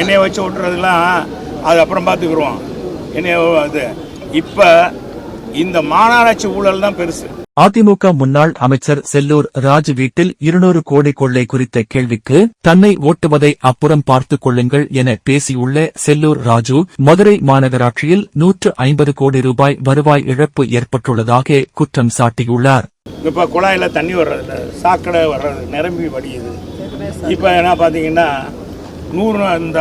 என்னைய வச்சு விட்டுறதுலாம் அது அப்புறம் பார்த்துக்குருவோம். என்னைய அது. இப்போ இந்த மாநகராட்சி ஊழல் தான் பெருசு. அதிமுக முன்னாள் அமைச்சர் செல்லூர் ராஜு வீட்டில் இருநூறு கோடி கொள்ளை குறித்த கேள்விக்கு தன்னை ஓட்டுவதை அப்புறம் பார்த்துக் கொள்ளுங்கள் என பேசியுள்ள செல்லூர் ராஜு மதுரை மாநகராட்சியில் நூற்று ஐம்பது கோடி ரூபாய் வருவாய் இழப்பு ஏற்பட்டுள்ளதாக குற்றம் சாட்டியுள்ளார். இப்போ குழாயில் தண்ணி வர்றதில்ல சாக்கடை வர்றது நிரம்பி வடியுது. இப்போ என்ன பார்த்தீங்கன்னா நூறு இந்த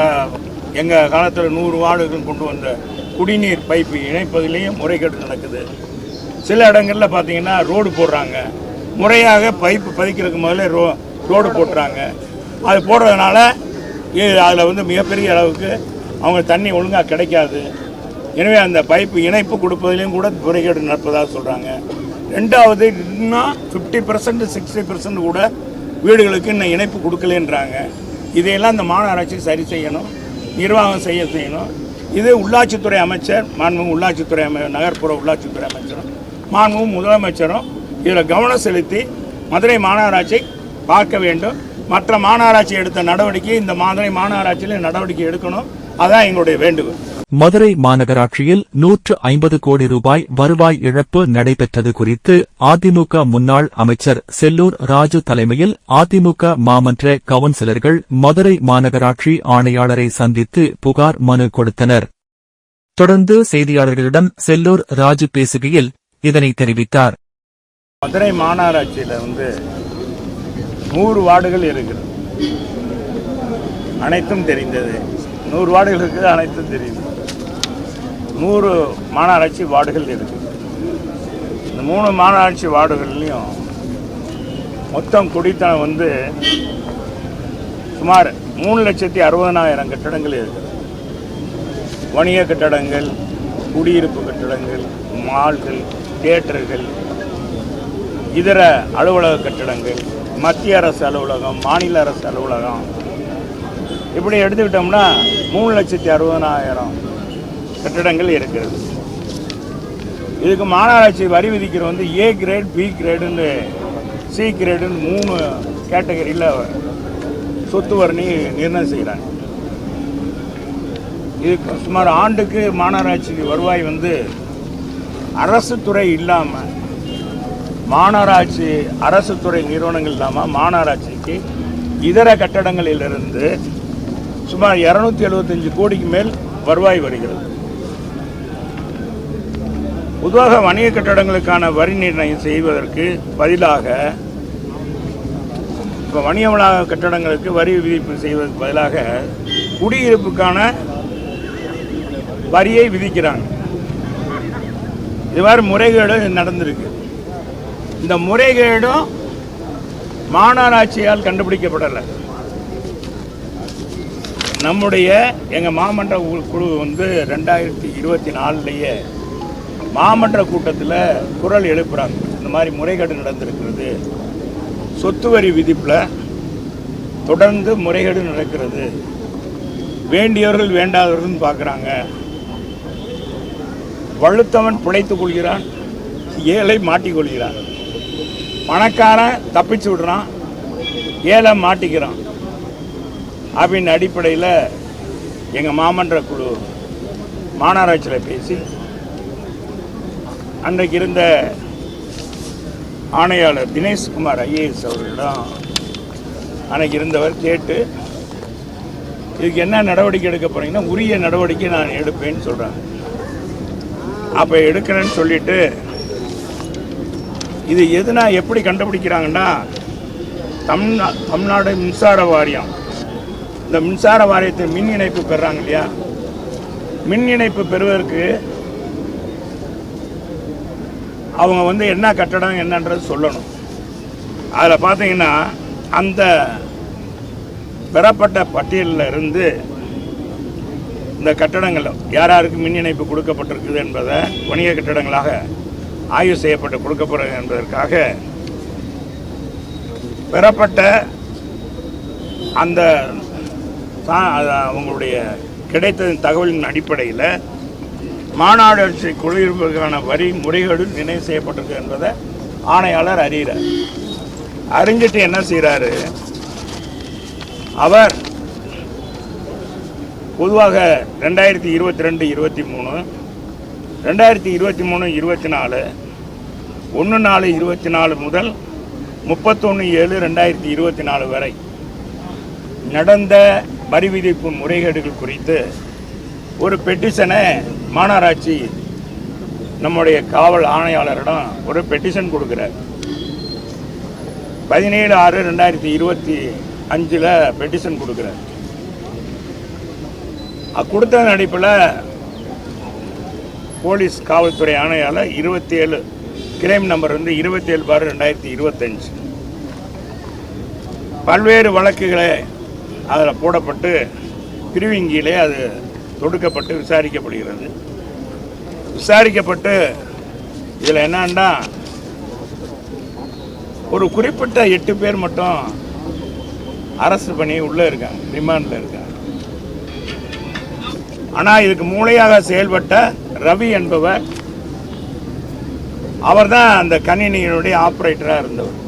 எங்கள் காலத்தில் நூறு வார்டுகள் கொண்டு வந்த குடிநீர் பைப்பு இணைப்பதிலையும் முறைகேடு நடக்குது. சில இடங்களில் பார்த்தீங்கன்னா ரோடு போடுறாங்க. முறையாக பைப்பு பதிக்கிறதுக்கு முதல்ல ரோ ரோடு போட்டுறாங்க. அது போடுறதுனால அதில் வந்து மிகப்பெரிய அளவுக்கு அவங்க தண்ணி ஒழுங்காக கிடைக்காது. எனவே அந்த பைப்பு இணைப்பு கொடுப்பதிலையும் கூட முறைகேடு நடப்பதாக சொல்கிறாங்க ரெண்டாவது இன்னும் ஃபிஃப்டி பர்சன்ட் சிக்ஸ்டி பர்சன்ட் கூட வீடுகளுக்கு இன்னும் இணைப்பு கொடுக்கலன்றாங்க. இதையெல்லாம் இந்த மாநகராட்சி சரி செய்யணும் நிர்வாகம் செய்ய செய்யணும். இது உள்ளாட்சித்துறை அமைச்சர் மாண்புமிகு உள்ளாட்சித்துறை அமை நகர்ப்புற உள்ளாட்சித்துறை அமைச்சரும் மாண்புமிகு முதலமைச்சரும் இதில் கவனம் செலுத்தி மதுரை மாநகராட்சி பார்க்க வேண்டும். மற்ற மாநகராட்சி எடுத்த நடவடிக்கை இந்த மதுரை மாநகராட்சியில் நடவடிக்கை எடுக்கணும். அதான் எங்களுடைய வேண்டுகோள். மதுரை மாநகராட்சியில் நூற்று ஐம்பது கோடி ரூபாய் வருவாய் இழப்பு நடைபெற்றது குறித்து அதிமுக முன்னாள் அமைச்சர் செல்லூர் ராஜு தலைமையில் அதிமுக மாமன்ற கவுன்சிலர்கள் மதுரை மாநகராட்சி ஆணையாளரை சந்தித்து புகார் மனு கொடுத்தனர். தொடர்ந்து செய்தியாளர்களிடம் செல்லூர் ராஜு பேசுகையில் இதனை தெரிவித்தார். மதுரை மாநகராட்சியில் வந்து நூறு வார்டுகள் இருக்கிறது. அனைத்தும் தெரிந்தது. நூறு வார்டுகள் இருக்குது அனைத்தும் தெரியுது நூறு மாநகராட்சி வார்டுகள் இருக்குது இந்த மூணு மாநகராட்சி வார்டுகள்லையும் மொத்தம் குடித்தனம் வந்து சுமார் மூணு லட்சத்தி அறுபதனாயிரம் கட்டடங்கள் இருக்குது வணிக கட்டடங்கள் குடியிருப்பு கட்டடங்கள் மால்கள் தியேட்டர்கள் இதர அலுவலக கட்டடங்கள் மத்திய அரசு அலுவலகம் மாநில அரசு அலுவலகம். இப்படி எடுத்துக்கிட்டோம்னா மூணு லட்சத்தி அறுபதனாயிரம் கட்டடங்கள் இருக்கிறது. இதுக்கு மாநகராட்சி வரி விதிக்கிறது வந்து ஏ கிரேட் பி கிரேடுன்னு சி கிரேடுன்னு மூணு கேட்டகரியில் சொத்து வரணி நிர்ணயம் செய்கிறாங்க. இதுக்கு சுமார் ஆண்டுக்கு மாநகராட்சி வருவாய் வந்து அரசு துறை இல்லாமல் மாநகராட்சி அரசு துறை நிறுவனங்கள் இல்லாமல் மாநகராட்சிக்கு இதர கட்டடங்களிலிருந்து சுமார் இரநூத்தி எழுபத்தஞ்சு கோடிக்கு மேல் வருவாய் வருகிறது. பொதுவாக வணிக கட்டடங்களுக்கான வரி நிர்ணயம் செய்வதற்கு பதிலாக இப்போ வணிக வளாக கட்டடங்களுக்கு வரி விதிப்பு செய்வதற்கு பதிலாக குடியிருப்புக்கான வரியை விதிக்கிறாங்க. இது மாதிரி முறைகேடு நடந்திருக்கு. இந்த முறைகேடும் மாநகராட்சியால் கண்டுபிடிக்கப்படலை. நம்முடைய எங்கள் மாமன்ற குழு வந்து ரெண்டாயிரத்தி இருபத்தி நாலுலேயே மாமன்ற கூட்டத்தில் குரல் எழுப்புறாங்க. இந்த மாதிரி முறைகேடு நடந்திருக்கிறது. சொத்து வரி விதிப்பில் தொடர்ந்து முறைகேடு நடக்கிறது. வேண்டியவர்கள் வேண்டாதவர்கள் பார்க்குறாங்க வழுத்தவன் பிழைத்துக் கொள்கிறான். ஏழை மாட்டிக்கொள்கிறான் பணக்காரன் தப்பிச்சு விடுறான். ஏழை மாட்டிக்கிறான். அப்படின்னு அடிப்படையில் எங்கள் மாமன்ற குழு மாநகராட்சியில் பேசி அன்றைக்கு இருந்த ஆணையாளர் தினேஷ்குமார் ஐஏஎஸ் அவர்களிடம் அன்னைக்கு இருந்தவர் கேட்டு இதுக்கு என்ன நடவடிக்கை எடுக்க போகிறீங்கன்னா உரிய நடவடிக்கை நான் எடுப்பேன்னு சொல்கிறாங்க அப்போ எடுக்கிறேன்னு சொல்லிட்டு இது எதுனா எப்படி கண்டுபிடிக்கிறாங்கன்னா தமிழ்நா தமிழ்நாடு மின்சார வாரியம். இந்த மின்சார வாரியத்தை மின் இணைப்பு பெறாங்க இல்லையா? மின் இணைப்பு பெறுவதற்கு அவங்க வந்து என்ன கட்டடம் என்னன்றது சொல்லணும். அதில் பார்த்தீங்கன்னா அந்த பெறப்பட்ட பட்டியலில் இருந்து இந்த கட்டடங்கள் யார் யாருக்கு மின் இணைப்பு கொடுக்கப்பட்டிருக்குது என்பதை வணிக கட்டடங்களாக ஆய்வு செய்யப்பட்டு கொடுக்கப்படுகிறது என்பதற்காக பெறப்பட்ட அந்த சா- அது அவங்களுடைய கிடைத்த தகவலின் அடிப்படையில் மாநாடு குடியிருப்புக்கான வரி முறைகேடு நினைவு செய்யப்பட்டிருக்கு என்பதை ஆணையாளர் அறிகிறார். அறிஞ்சிட்டு என்ன செய்கிறாரு? அவர் பொதுவாக ரெண்டாயிரத்தி இருபத்தி ரெண்டு இருபத்தி மூணு ரெண்டாயிரத்தி இருபத்தி மூணு இருபத்தி நாலு ஒன்று நாலு இருபத்தி நாலு முதல் முப்பத்தொன்று ஏழு ரெண்டாயிரத்தி இருபத்தி நாலு வரை நடந்த வரி விதிப்பு முறைகேடுகள் குறித்து ஒரு பெட்டிஷனை மாநகராட்சி நம்முடைய காவல் ஆணையாளரிடம் ஒரு பெட்டிஷன் கொடுக்குறார். பதினேழு ஆறு ரெண்டாயிரத்தி இருபத்தி அஞ்சில் பெட்டிஷன் கொடுக்குறார். கொடுத்த கொடுத்ததன் அடிப்பில் போலீஸ் காவல்துறை ஆணையாளர் இருபத்தி ஏழு கிரைம் நம்பர் வந்து இருபத்தி ஏழு பார் ரெண்டாயிரத்தி இருபத்தஞ்சு. பல்வேறு வழக்குகளை அதில் போடப்பட்டு பிரிவிங்கியிலே அது தொடுக்கப்பட்டு விசாரிக்கப்படுகிறது. விசாரிக்கப்பட்டு இதில் என்னன்னா ஒரு குறிப்பிட்ட எட்டு பேர் மட்டும் அரசு பண்ணி உள்ளே இருக்காங்க ரிமாண்டில் இருக்காங்க. ஆனால் இதுக்கு மூளையாக செயல்பட்ட ரவி என்பவர் அவர் தான் அந்த கணினியினுடைய ஆப்ரேட்டராக இருந்தவர்.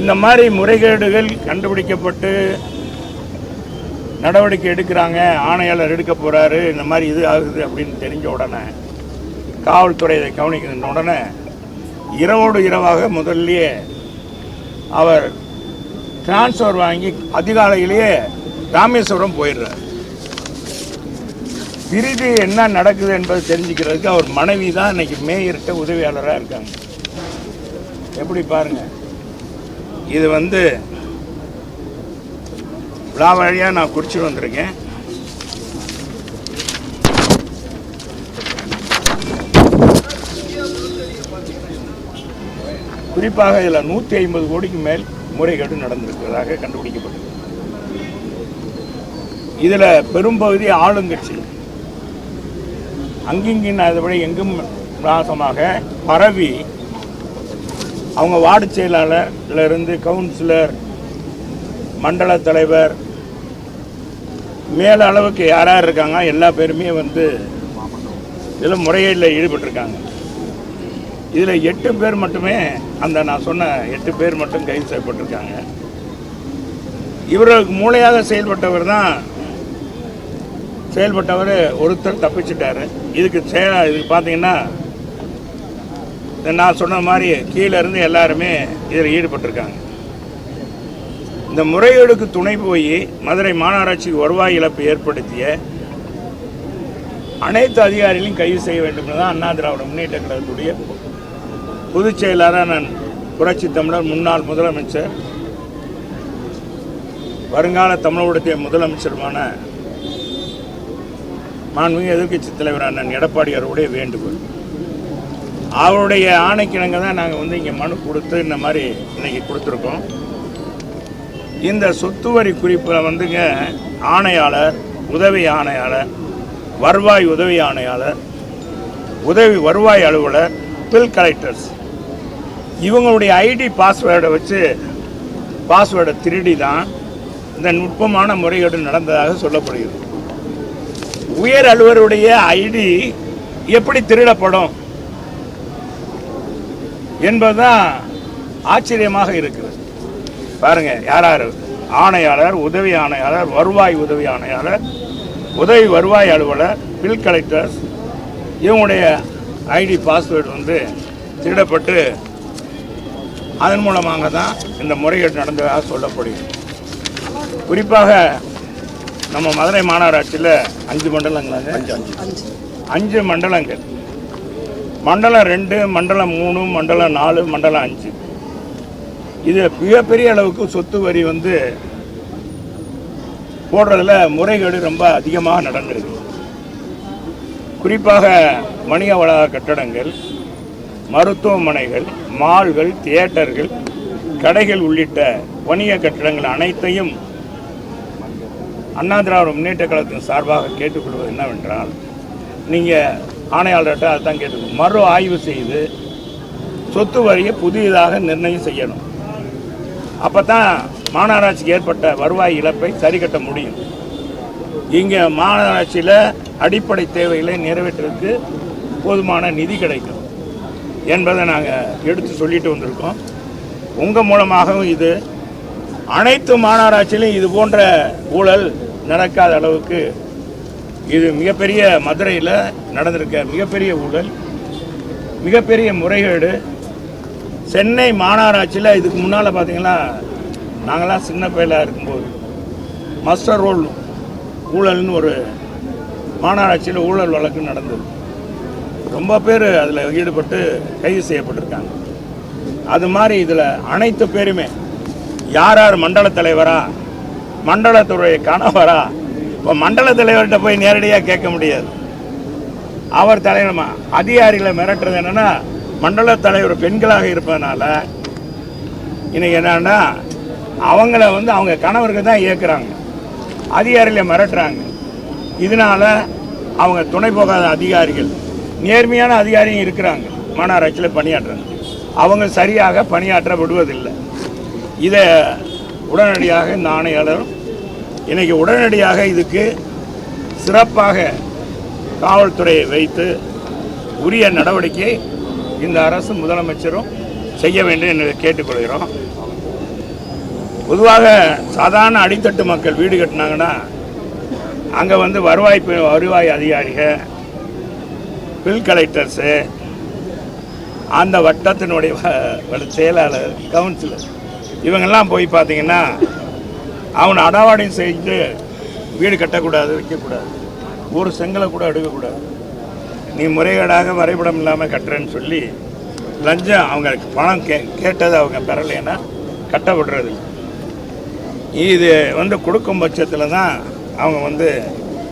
இந்த மாதிரி முறைகேடுகள் கண்டுபிடிக்கப்பட்டு நடவடிக்கை எடுக்கிறாங்க ஆணையாளர் எடுக்க போகிறாரு இந்த மாதிரி இது ஆகுது அப்படின்னு தெரிஞ்ச உடனே காவல்துறை இதை கவனிக்கிற உடனே இரவோடு இரவாக முதல்லயே அவர் டிரான்ஸ்ஃபர் வாங்கி அதிகாலையிலேயே ராமேஸ்வரம் போயிடுறார். பிரிது என்ன நடக்குது என்பதை தெரிஞ்சுக்கிறதுக்கு அவர் மனைவி தான் இன்னைக்கு மேயர்கிட்ட உதவியாளராக இருக்காங்க. எப்படி பாருங்க. இது வந்து விழா வழியாக நான் குறிச்சிட்டு வந்திருக்கேன். குறிப்பாக இதில் நூற்றி ஐம்பது கோடிக்கு மேல் முறைகேடு நடந்திருக்கிறதாக கண்டுபிடிக்கப்பட்டது இதில் பெரும்பகுதி ஆளுங்கட்சி. அங்கிங்கின் அதைவிட எங்கும் விளாசமாக பரவி அவங்க வார்டு செயலாளர்ல இருந்து கவுன்சிலர் மண்டல தலைவர் மேல அளவுக்கு யார் யார் இருக்காங்க எல்லா பேருமே வந்து இதில் முறையீடில் ஈடுபட்டிருக்காங்க. இதில் எட்டு பேர் மட்டுமே அந்த நான் சொன்ன எட்டு பேர் மட்டும் கைது செய்யப்பட்டிருக்காங்க. இவர்களுக்கு மூளையாக செயல்பட்டவர் தான் செயல்பட்டவர் ஒருத்தர் தப்பிச்சிட்டார். இதுக்கு செயல இதுக்கு பார்த்தீங்கன்னா நான் சொன்ன மாதிரி கீழே இருந்து எல்லாருமே இதில் ஈடுபட்டிருக்காங்க. இந்த முறைகேடுக்கு துணை போய் மதுரை மாநகராட்சிக்கு வருவாய் இழப்பு ஏற்படுத்திய அனைத்து அதிகாரிகளையும் கைது செய்ய வேண்டும் தான் அண்ணா திராவிட முன்னேற்ற கழகத்துடைய பொதுச் செயலாளர் நான் புரட்சி தமிழர் முன்னாள் முதலமைச்சர் வருங்கால தமிழகத்துடைய முதலமைச்சருமான மாண்புமிகு எதிர்க்கட்சி தலைவர் அண்ணன் எடப்பாடியாருடைய வேண்டுகோள். அவருடைய ஆணைக்கிணங்க தான் நாங்கள் வந்து இங்கே மனு கொடுத்து இந்த மாதிரி இன்னைக்கு கொடுத்துருக்கோம். இந்த சொத்து வரி குறிப்பில் வந்துங்க ஆணையாளர் உதவி ஆணையாளர் வருவாய் உதவி ஆணையாளர் உதவி வருவாய் அலுவலர் பில் கலெக்டர்ஸ் இவங்களுடைய ஐடி பாஸ்வேர்டை வச்சு பாஸ்வேர்டை திருடி தான் இந்த நுட்பமான முறைகேடு நடந்ததாக சொல்லப்படுகிறது. உயர் அலுவலருடைய ஐடி எப்படி திருடப்படும் என்பதுதான் ஆச்சரியமாக இருக்கிறது. பாருங்க யார் யார் ஆணையாளர் உதவி ஆணையாளர் வருவாய் உதவி ஆணையாளர் உதவி வருவாய் அலுவலர் பில் கலெக்டர்ஸ் இவங்களுடைய ஐடி பாஸ்வேர்டு வந்து திருடப்பட்டு அதன் மூலமாக தான் இந்த முறைகேடு நடந்ததாக சொல்லப்படுகிறது. குறிப்பாக நம்ம மதுரை மாநகராட்சியில் அஞ்சு மண்டலங்களாங்க. அஞ்சு. அஞ்சு மண்டலங்கள். மண்டலம் ரெண்டு மண்டலம் மூணு மண்டலம் நாலு மண்டலம் அஞ்சு. இது மிகப்பெரிய அளவுக்கு சொத்து வரி வந்து போடுறதுல முறைகேடு ரொம்ப அதிகமாக நடந்திருக்கு. குறிப்பாக வணிக வளாக கட்டடங்கள் மருத்துவமனைகள் மால்கள் தியேட்டர்கள் கடைகள் உள்ளிட்ட வணிக கட்டடங்கள் அனைத்தையும் அண்ணா திராவிட முன்னேற்ற கழகத்தின் சார்பாக கேட்டுக்கொள்வது என்னவென்றால் நீங்கள் ஆணையாளர்கிட்ட அதுதான் கேட்டுக்கணும் மறு ஆய்வு செய்து சொத்து வரியை புதியதாக நிர்ணயம் செய்யணும். அப்போ தான் மாநகராட்சிக்கு ஏற்பட்ட வருவாய் இழப்பை சரி கட்ட முடியும். இங்கே மாநகராட்சியில் அடிப்படை தேவைகளை நிறைவேற்றுறதுக்கு போதுமான நிதி கிடைக்கும் என்பதை நாங்கள் எடுத்து சொல்லிட்டு வந்திருக்கோம். உங்கள் மூலமாகவும் இது அனைத்து மாநகராட்சியிலும் இது போன்ற ஊழல் நடக்காத அளவுக்கு இது மிகப்பெரிய மதுரையில் நடந்திருக்க மிகப்பெரிய ஊழல் மிகப்பெரிய முறைகேடு சென்னை மாநகராட்சியில் இதுக்கு முன்னால் பார்த்தீங்கன்னா நாங்களாம் சின்ன பையலாக இருக்கும்போது மஸ்டர் ரோல் ஊழல்னு ஒரு மாநகராட்சியில் ஊழல் வழக்கு நடந்தது. ரொம்ப பேர் அதில் ஈடுபட்டு கைது செய்யப்பட்டிருக்காங்க. அது மாதிரி இதில் அனைத்து பேருமே யார் யார் மண்டல தலைவரா மண்டலத்துடைய கணவரா இப்போ மண்டல தலைவர்கிட்ட போய் நேரடியாக கேட்க முடியாது. அவர் தலைவரமா அதிகாரிகளை மிரட்டுறது என்னென்னா மண்டல தலைவர் பெண்களாக இருப்பதனால இன்னைக்கு என்னன்னா அவங்கள வந்து அவங்க கணவருக்கு தான் இயக்குறாங்க அதிகாரிகளை மிரட்டுறாங்க. இதனால அவங்க துணை போகாத அதிகாரிகள் நேர்மையான அதிகாரியும் இருக்கிறாங்க. மாநகராட்சியில் பணியாற்றுறாங்க. அவங்க சரியாக பணியாற்ற விடுவதில்லை இதை உடனடியாக இந்த ஆணையாளரும் இன்னைக்கு உடனடியாக இதுக்கு சிறப்பாக காவல்துறையை வைத்து உரிய நடவடிக்கை இந்த அரசு முதலமைச்சரும் செய்ய வேண்டும் என்று கேட்டுக்கொள்கிறோம். பொதுவாக சாதாரண அடித்தட்டு மக்கள் வீடு கட்டினாங்கன்னா அங்கே வந்து வருவாய் வருவாய் அதிகாரிகள் பில் கலெக்டர்ஸு அந்த வட்டத்தினுடைய செயலாளர் கவுன்சிலர் இவங்கெல்லாம் போய் பார்த்தீங்கன்னா அவனை அடாவாடையும் செஞ்சு வீடு கட்டக்கூடாது வைக்கக்கூடாது. ஒரு செங்கலை கூட எடுக்கக்கூடாது. நீ முறைகேடாக வரைபடம் இல்லாமல் கட்டுறேன்னு சொல்லி லஞ்சம் அவங்க பணம் கே கேட்டது அவங்க பெறலைன்னா கட்ட விடுறது இது வந்து கொடுக்கும் பட்சத்தில் தான் அவங்க வந்து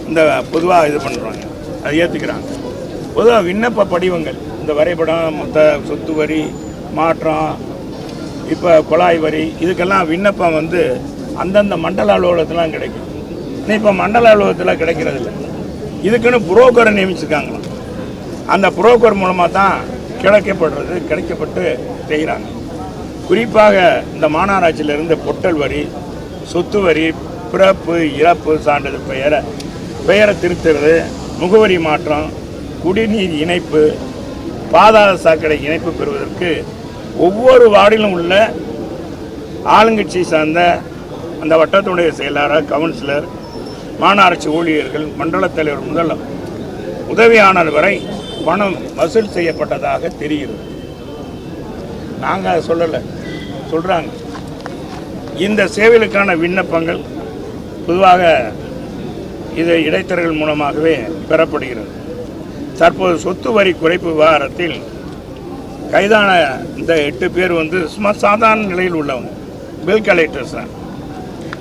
இந்த பொதுவாக இது பண்ணுறாங்க அதை ஏற்றுக்கிறாங்க பொதுவாக விண்ணப்ப படிவங்கள். இந்த வரைபடம் மொத்த சொத்து வரி மாற்றம் இப்போ குழாய் வரி இதுக்கெல்லாம் விண்ணப்பம் வந்து அந்தந்த மண்டல அலுவலகத்துலாம் கிடைக்கும். இப்போ மண்டல அலுவலகத்தில் கிடைக்கிறது இல்லை இதுக்குன்னு புரோக்கரை நியமிச்சிருக்காங்களாம். அந்த புரோக்கர் மூலமாக தான் கிடைக்கப்படுறது கிடைக்கப்பட்டு செய்கிறாங்க. குறிப்பாக இந்த மாநகராட்சியிலிருந்து பொட்டல் வரி சொத்து வரி பிறப்பு இறப்பு சான்றிதழ் பெயரை பெயரை திருத்துறது முகவரி மாற்றம் குடிநீர் இணைப்பு பாதாள சாக்கடை இணைப்பு பெறுவதற்கு ஒவ்வொரு வார்டிலும் உள்ள ஆளுங்கட்சி சார்ந்த அந்த வட்டத்துடைய செயலாளர் கவுன்சிலர் மாநகராட்சி ஊழியர்கள் மண்டல தலைவர் முதல் உதவியானவர் வரை பணம் வசூல் செய்யப்பட்டதாக தெரிகிறது. நாங்கள் அதை சொல்லலை. சொல்கிறாங்க இந்த சேவைகளுக்கான விண்ணப்பங்கள் பொதுவாக இது இடைத்தரகர்கள் மூலமாகவே பெறப்படுகிறது. தற்போது சொத்து வரி குறைப்பு விவகாரத்தில் கைதான இந்த எட்டு பேர் வந்து சும்மா சாதாரண நிலையில் உள்ளவங்க. பில் கலெக்டர்ஸ் தான்.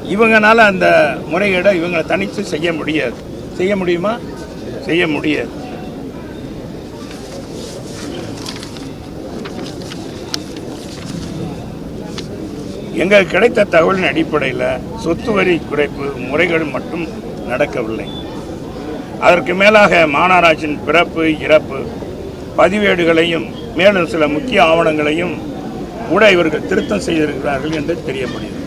இவங்களால் அந்த முறைகேடை இவங்களை தனித்து செய்ய முடியாது. செய்ய முடியுமா? செய்ய முடியாது. எங்களுக்கு கிடைத்த தகவலின் அடிப்படையில் சொத்து வரி குறைப்பு முறைகள் மட்டும் நடக்கவில்லை. அதற்கு மேலாக மாநகராட்சியின் பிறப்பு இறப்பு பதிவேடுகளையும் மேலும் சில முக்கிய ஆவணங்களையும் கூட இவர்கள் திருத்தம் செய்திருக்கிறார்கள் என்று தெரியப்படுகிறது.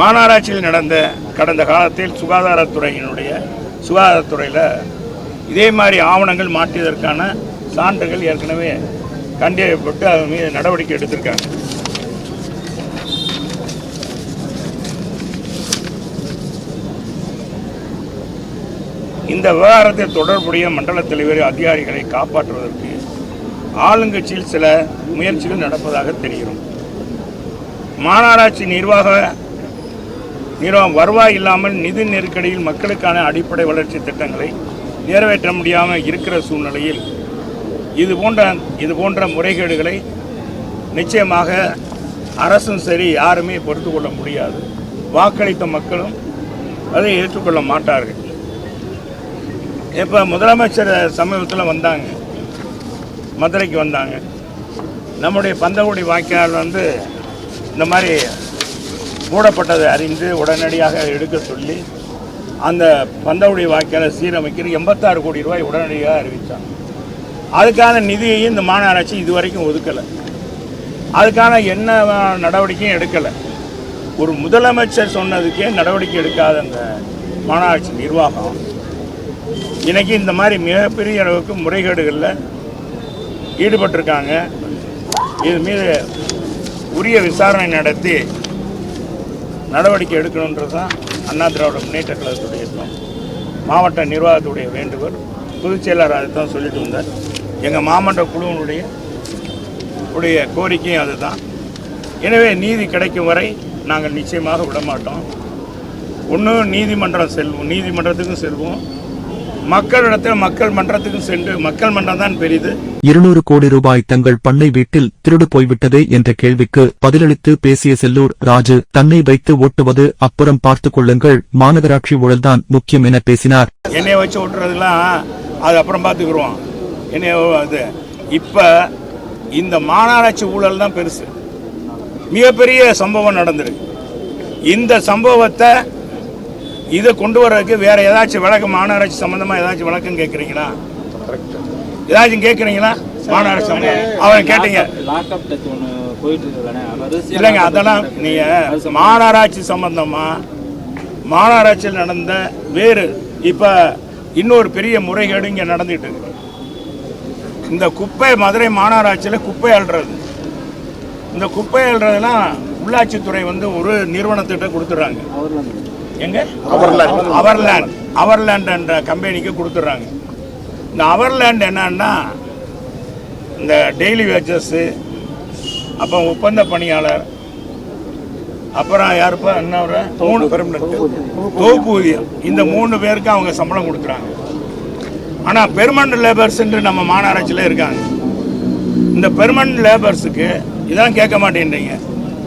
மாநகராட்சியில் நடந்த கடந்த காலத்தில் சுகாதாரத்துறையினுடைய சுகாதாரத்துறையில் இதே மாதிரி ஆவணங்கள் மாற்றியதற்கான சான்றுகள் ஏற்கனவே கண்டறியப்பட்டு அதன் மீது நடவடிக்கை எடுத்திருக்காங்க. இந்த விவகாரத்தில் தொடர்புடைய மண்டல தலைவர் அதிகாரிகளை காப்பாற்றுவதற்கு ஆளுங்கட்சியில் சில முயற்சிகள் நடப்பதாக தெரிகிறோம். மாநகராட்சி நிர்வாக நிர்வாகம் வருவாய் இல்லாமல் நிதி நெருக்கடியில் மக்களுக்கான அடிப்படை வளர்ச்சி திட்டங்களை நிறைவேற்ற முடியாமல் இருக்கிற சூழ்நிலையில் இது போன்ற இது போன்ற முறைகேடுகளை நிச்சயமாக அரசும் சரி யாருமே பொறுத்து கொள்ள முடியாது. வாக்களித்த மக்களும் அதை ஏற்றுக்கொள்ள மாட்டார்கள். இப்போ முதலமைச்சர் சமீபத்தில் வந்தாங்க. மதுரைக்கு வந்தாங்க. நம்முடைய பந்தகுடி வாய்க்கால் வந்து இந்த மாதிரி மூடப்பட்டதை அறிந்து உடனடியாக எடுக்க சொல்லி அந்த பந்தகுடி வாய்க்காலை சீரமைக்கிற எண்பத்தாறு கோடி ரூபாய் உடனடியாக அறிவித்தாங்க அதுக்கான நிதியையும் இந்த மாநகராட்சி இதுவரைக்கும் ஒதுக்கலை. அதுக்கான என்ன நடவடிக்கையும் எடுக்கலை. ஒரு முதலமைச்சர் சொன்னதுக்கே நடவடிக்கை எடுக்காத அந்த மாநகராட்சி நிர்வாகம். இன்னைக்கு இந்த மாதிரி மிகப்பெரிய அளவுக்கு முறைகேடுகளில் ஈடுபட்டிருக்காங்க. இது மீது உரிய விசாரணை நடத்தி நடவடிக்கை எடுக்கணுன்றது தான் அண்ணா திராவிட முன்னேற்ற கழகத்துடைய எண்ணம் மாவட்ட நிர்வாகத்துடைய வேண்டுகோள். பொதுச் செயலாளர் அதை தான் சொல்லிட்டு வந்தார். எங்கள் மாமன்ற குழுவினுடைய உடைய கோரிக்கையும் அதுதான். எனவே நீதி கிடைக்கும் வரை நாங்கள் நிச்சயமாக விட மாட்டோம் ஒன்று நீதிமன்றம் செல்வோம். நீதிமன்றத்துக்கும் செல்வோம். மக்களிடத்தில் மக்கள் மன்றத்துக்கும் சென்று மக்கள் மன்றம் தான் பெரிது. இருநூறு கோடி ரூபாய் தங்கள் பண்ணை வீட்டில் திருடு போய்விட்டதே என்ற கேள்விக்கு பதிலளித்து பேசிய செல்லூர் ராஜு தன்னை வைத்து ஓட்டுவது அப்புறம் பார்த்துக் கொள்ளுங்கள் மாநகராட்சி ஊழல்தான் முக்கியம் என பேசினார். என்னைய வச்சு விட்டுறதுலாம் அது அப்புறம் பார்த்துக்குருவோம். என்னைய அது இப்போ இந்த மாநகராட்சி ஊழல் தான் பெருசு. மிகப்பெரிய சம்பவம் நடந்திருக்கு. இந்த சம்பவத்தை இதை கொண்டு வர்றதுக்கு வேற ஏதாச்சும் விளக்கம் மாநகராட்சி சம்பந்தமா ஏதாச்சும் விளக்கம் கேட்குறீங்களா ஏதாச்சும் கேட்குறீங்களா மாநகராட்சி சம்பந்தம்? அவன் கேட்டீங்க. இல்லைங்க அதெல்லாம் நீங்க மாநகராட்சி சம்பந்தமா மாநகராட்சியில் நடந்த வேறு இப்ப இன்னொரு பெரிய முறைகேடு இங்க நடந்துட்டு இருக்கு. இந்த குப்பை மதுரை மாநகராட்சியில் குப்பை அள்ளுறது. இந்த குப்பை அள்ளுறதுலாம் உள்ளாட்சித்துறை வந்து ஒரு நிறுவனத்திட்ட கொடுத்துட்றாங்க. எங்க? அவர்லேண்ட் அவர்லேண்ட் என்ற கம்பெனிக்கு கொடுத்துட்றாங்க. இந்த அவர்லேண்ட் என்னன்னா இந்த டெய்லி வேஜஸ்ஸு அப்போ ஒப்பந்த பணியாளர் அப்புறம் யாருப்பா? என்ன ஒரு மூணு தொகுப்பூதியம் இந்த மூணு பேருக்கு அவங்க சம்பளம் கொடுக்குறாங்க. ஆனால் பெர்மனண்ட் லேபர்ஸ்ன்று நம்ம மாநகராட்சியில் இருக்காங்க. இந்த பெர்மனண்ட் லேபர்ஸுக்கு இதான் கேட்க மாட்டேன்றீங்க.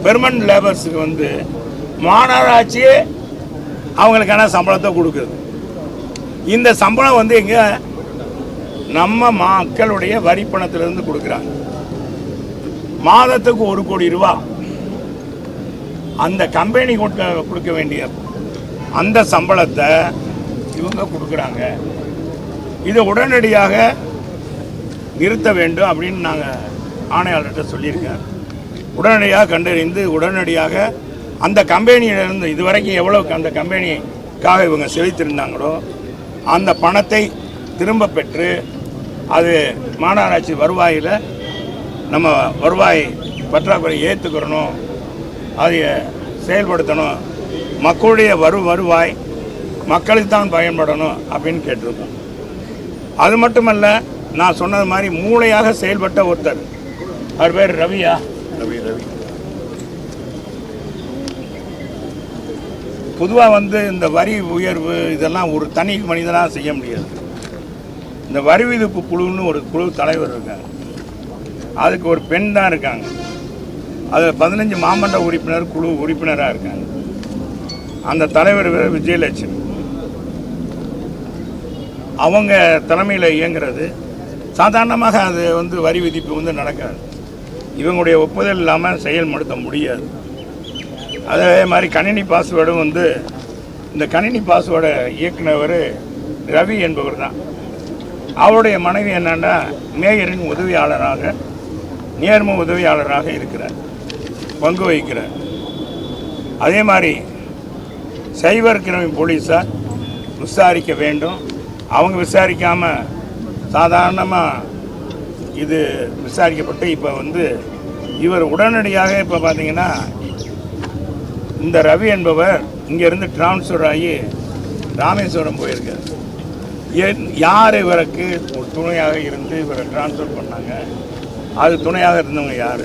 பெர்மனண்ட் லேபர்ஸுக்கு வந்து மாநகராட்சியே அவங்களுக்கான சம்பளத்தை கொடுக்குது இந்த சம்பளம் வந்து எங்கே நம்ம மக்களுடைய வரி பணத்திலிருந்து கொடுக்குறாங்க. மாதத்துக்கு ஒரு கோடி ரூபா. அந்த கம்பெனி கொடுக்க கொடுக்க வேண்டிய அந்த சம்பளத்தை இவங்க கொடுக்குறாங்க. இதை உடனடியாக நிறுத்த வேண்டும் அப்படின்னு நாங்கள் ஆணையாளர்கிட்ட சொல்லியிருக்கேன். உடனடியாக கண்டறிந்து உடனடியாக அந்த கம்பெனியிலிருந்து இதுவரைக்கும் எவ்வளோ அந்த கம்பெனிக்காக இவங்க செலுத்தியிருந்தாங்களோ அந்த பணத்தை திரும்ப பெற்று அது மாநகராட்சி வருவாயில் நம்ம வருவாய் பற்றாக்குறை ஏற்றுக்கிறணும் அதை செயல்படுத்தணும் மக்களுடைய வரு வருவாய் மக்களுக்கு தான் பயன்படணும் அப்படின்னு கேட்டிருக்கோம். அது மட்டுமல்ல நான் சொன்னது மாதிரி மூளையாக செயல்பட்ட ஒருத்தர் அவர் பேர் ரவியா ரவி ரவி பொதுவாக வந்து இந்த வரி உயர்வு இதெல்லாம் ஒரு தனி மனிதனாக செய்ய முடியாது. இந்த வரி விதிப்பு குழுன்னு ஒரு குழு தலைவர் இருக்காங்க அதுக்கு ஒரு பெண் தான் இருக்காங்க. அதில் பதினஞ்சு மாமன்ற உறுப்பினர் குழு உறுப்பினராக இருக்காங்க. அந்த தலைவர் விஜயலட்சுமி. அவங்க தலைமையில் இயங்குறது. சாதாரணமாக அது வந்து வரி விதிப்பு வந்து நடக்காது. இவங்களுடைய ஒப்புதல் இல்லாமல் செயல்படுத்த முடியாது. அதே மாதிரி கணினி பாஸ்வேர்டும் வந்து இந்த கணினி பாஸ்வேர்டை இயக்குனவர் ரவி என்பவர் தான். அவருடைய மனைவி என்னன்னா மேயரின் உதவியாளராக நேர்ம உதவியாளராக இருக்கிறார் பங்கு வகிக்கிறார். அதே மாதிரி சைபர் கிரைம் போலீஸார் விசாரிக்க வேண்டும். அவங்க விசாரிக்காமல் சாதாரணமாக இது விசாரிக்கப்பட்டு இப்போ வந்து இவர் உடனடியாக இப்போ பார்த்தீங்கன்னா இந்த ரவி என்பவர் இங்கேருந்து டிரான்ஸ்ஃபர் ஆகி ராமேஸ்வரம் போயிருக்கார். ஏன் யார் இவருக்கு ஒரு துணையாக இருந்து இவரை டிரான்ஸ்ஃபர் பண்ணாங்க? அது துணையாக இருந்தவங்க யார்?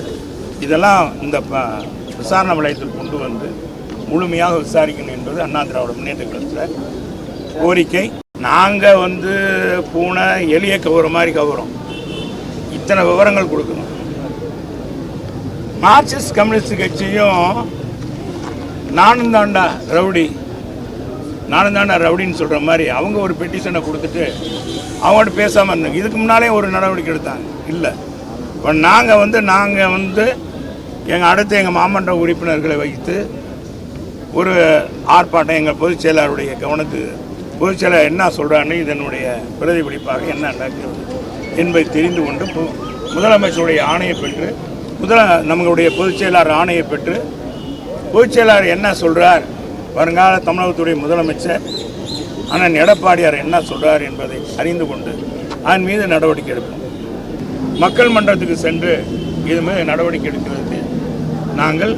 இதெல்லாம் இந்த ப- விசாரணை வளையத்தில் கொண்டு வந்து முழுமையாக விசாரிக்கணும் என்பது அண்ணா திராவிட முன்னேற்ற கழகத்தில் கோரிக்கை. நாங்கள் வந்து பூனை எளிய கவுற மாதிரி கவுறோம். இத்தனை விவரங்கள் கொடுக்கணும். மார்க்சிஸ்ட் கம்யூனிஸ்ட் கட்சியும் நானும் தாண்டா ரவுடி. நானும் தாண்டா ரவுடின்னு சொல்கிற மாதிரி அவங்க ஒரு பெட்டிஷனை கொடுத்துட்டு அவங்கள்ட்ட பேசாமல் இருந்தாங்க. இதுக்கு முன்னாலே ஒரு நடவடிக்கை எடுத்தாங்க. இல்லை. இப்போ நாங்கள் வந்து நாங்கள் வந்து எங்கள் அடுத்து எங்கள் மாமன்ற உறுப்பினர்களை வைத்து ஒரு ஆர்ப்பாட்டம் எங்கள் பொதுச் செயலாளருடைய கவனத்துக்கு பொதுச் செயலாளர் என்ன சொல்கிறான்னு இதனுடைய பிரதிபலிப்பாக என்ன நடக்கிறது என்பதை தெரிந்து கொண்டு பு- முதலமைச்சருடைய ஆணையை பெற்று முதல நம்மளுடைய பொதுச் செயலாளர் ஆணையை பெற்று பொதுச்செயலாளர் என்ன சொல்கிறார் வருங்கால தமிழகத்துடைய முதலமைச்சர் அண்ணன் எடப்பாடியார் என்ன சொல்கிறார் என்பதை அறிந்து கொண்டு அதன் மீது நடவடிக்கை எடுப்போம். மக்கள் மன்றத்துக்கு சென்று இது மீது நடவடிக்கை எடுக்கிறதுக்கு நாங்கள்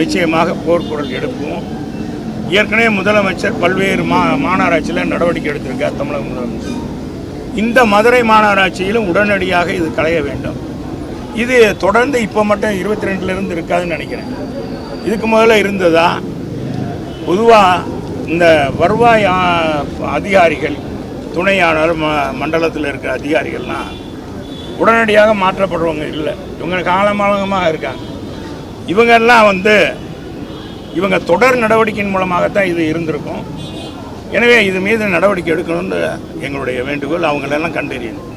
நிச்சயமாக போர்க்குரல் எடுப்போம். ஏற்கனவே முதலமைச்சர் பல்வேறு மா மாநகராட்சியில் நடவடிக்கை எடுத்திருக்கார் தமிழக முதலமைச்சர். இந்த மதுரை மாநகராட்சியிலும் உடனடியாக இது களைய வேண்டும். இது தொடர்ந்து இப்போ மட்டும் இருபத்தி ரெண்டுலேருந்து இருக்காதுன்னு நினைக்கிறேன். இதுக்கு முதல்ல இருந்ததா? பொதுவாக இந்த வருவாய் அதிகாரிகள் துணையாளர் ம மண்டலத்தில் இருக்கிற அதிகாரிகள்லாம் உடனடியாக மாற்றப்படுறவங்க இல்லை. இவங்க காலமாலகமாக இருக்காங்க. இவங்கெல்லாம் வந்து இவங்க தொடர் நடவடிக்கையின் மூலமாகத்தான் இது இருந்திருக்கும். எனவே இது மீது நடவடிக்கை எடுக்கணும்னு எங்களுடைய வேண்டுகோள். அவங்களெல்லாம் கண்டறியணும்.